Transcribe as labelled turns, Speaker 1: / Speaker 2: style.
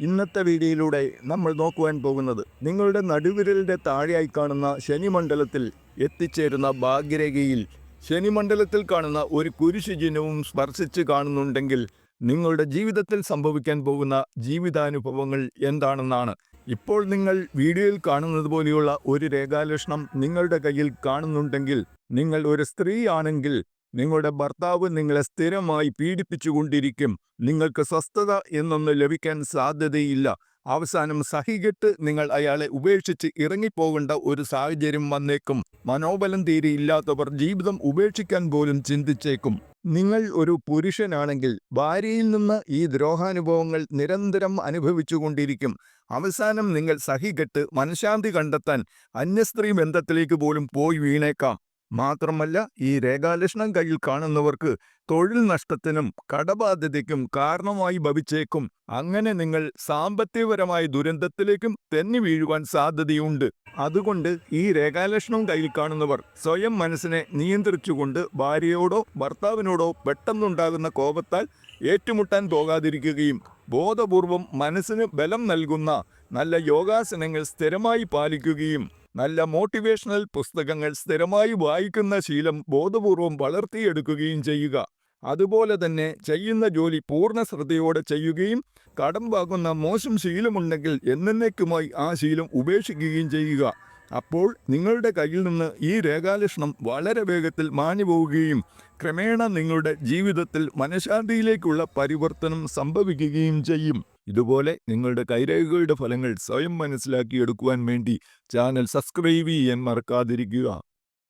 Speaker 1: ഇന്നത്തെ വീഡിയോയിലൂടെ നമ്മൾ നോക്കുവാൻ പോകുന്നത് നിങ്ങളുടെ നടുവിരലിന്റെ താഴെയായി കാണുന്ന ശനിമണ്ഡലത്തിൽ എത്തിച്ചേരുന്ന ഭാഗ്യരേഖയിൽ. ശനിമണ്ഡലത്തിൽ കാണുന്ന ഒരു കുരിശുചിഹ്നവും സ്പർശിച്ച് കാണുന്നുണ്ടെങ്കിൽ നിങ്ങളുടെ ജീവിതത്തിൽ സംഭവിക്കാൻ പോകുന്ന ജീവിതാനുഭവങ്ങൾ എന്താണെന്നാണ്. ഇപ്പോൾ നിങ്ങൾ വീഡിയോയിൽ കാണുന്നത് പോലെയുള്ള ഒരു രേഖാലക്ഷണം നിങ്ങളുടെ കയ്യിൽ കാണുന്നുണ്ടെങ്കിൽ നിങ്ങൾ ഒരു സ്ത്രീ ആണെങ്കിൽ നിങ്ങളുടെ ഭർത്താവ് നിങ്ങളെ സ്ഥിരമായി പീഡിപ്പിച്ചുകൊണ്ടിരിക്കും. നിങ്ങൾക്ക് സ്വസ്ഥത എന്നൊന്ന് ലഭിക്കാൻ സാധ്യതയില്ല. അവസാനം സഹികെട്ട് നിങ്ങൾ അയാളെ ഉപേക്ഷിച്ച് ഇറങ്ങിപ്പോകേണ്ട ഒരു സാഹചര്യം വന്നേക്കും. മനോബലം തീരെ ഇല്ലാത്തവർ ജീവിതം ഉപേക്ഷിക്കാൻ പോലും ചിന്തിച്ചേക്കും. നിങ്ങൾ ഒരു പുരുഷനാണെങ്കിൽ ഭാര്യയിൽ നിന്ന് ഈ ദ്രോഹാനുഭവങ്ങൾ നിരന്തരം അനുഭവിച്ചുകൊണ്ടിരിക്കും. അവസാനം നിങ്ങൾ സഹികെട്ട് മനഃശാന്തി കണ്ടെത്താൻ അന്യസ്ത്രീ ബന്ധത്തിലേക്ക് പോലും പോയി വീണേക്കാം. മാത്രമല്ല ഈ രേഖാലക്ഷണം കയ്യിൽ കാണുന്നവർക്ക് തൊഴിൽ നഷ്ടത്തിനും കടബാധ്യതയ്ക്കും കാരണമായി ഭവിച്ചേക്കും. അങ്ങനെ നിങ്ങൾ സാമ്പത്തികപരമായ ദുരന്തത്തിലേക്കും തെന്നി വീഴുവാൻ സാധ്യതയുണ്ട്. അതുകൊണ്ട് ഈ രേഖാലക്ഷണം കയ്യിൽ കാണുന്നവർ സ്വയം മനസ്സിനെ നിയന്ത്രിച്ചുകൊണ്ട് ഭാര്യയോടോ ഭർത്താവിനോടോ പെട്ടെന്നുണ്ടാകുന്ന കോപത്താൽ ഏറ്റുമുട്ടാൻ പോകാതിരിക്കുകയും ബോധപൂർവം മനസ്സിന് ബലം നൽകുന്ന നല്ല യോഗാസനങ്ങൾ സ്ഥിരമായി പാലിക്കുകയും നല്ല മോട്ടിവേഷണൽ പുസ്തകങ്ങൾ സ്ഥിരമായി വായിക്കുന്ന ശീലം ബോധപൂർവം വളർത്തിയെടുക്കുകയും ചെയ്യുക. അതുപോലെ തന്നെ ചെയ്യുന്ന ജോലി പൂർണ ശ്രദ്ധയോടെ ചെയ്യുകയും കടം വാങ്ങുന്ന മോശം ശീലമുണ്ടെങ്കിൽ എന്നേക്കുമായി ആ ശീലം ഉപേക്ഷിക്കുകയും ചെയ്യുക. അപ്പോൾ നിങ്ങളുടെ കയ്യിൽ നിന്ന് ഈ രേഖാലക്ഷണം വളരെ വേഗത്തിൽ മാഞ്ഞു പോവുകയും ക്രമേണ നിങ്ങളുടെ ജീവിതത്തിൽ മനഃശാന്തിയിലേക്കുള്ള പരിവർത്തനം സംഭവിക്കുകയും ചെയ്യും. ഇതുപോലെ നിങ്ങളുടെ കൈരേഖകളുടെ ഫലങ്ങൾ സ്വയം മനസ്സിലാക്കിയെടുക്കുവാൻ വേണ്ടി ചാനൽ സബ്സ്ക്രൈബ് ചെയ്യാൻ മറക്കാതിരിക്കുക.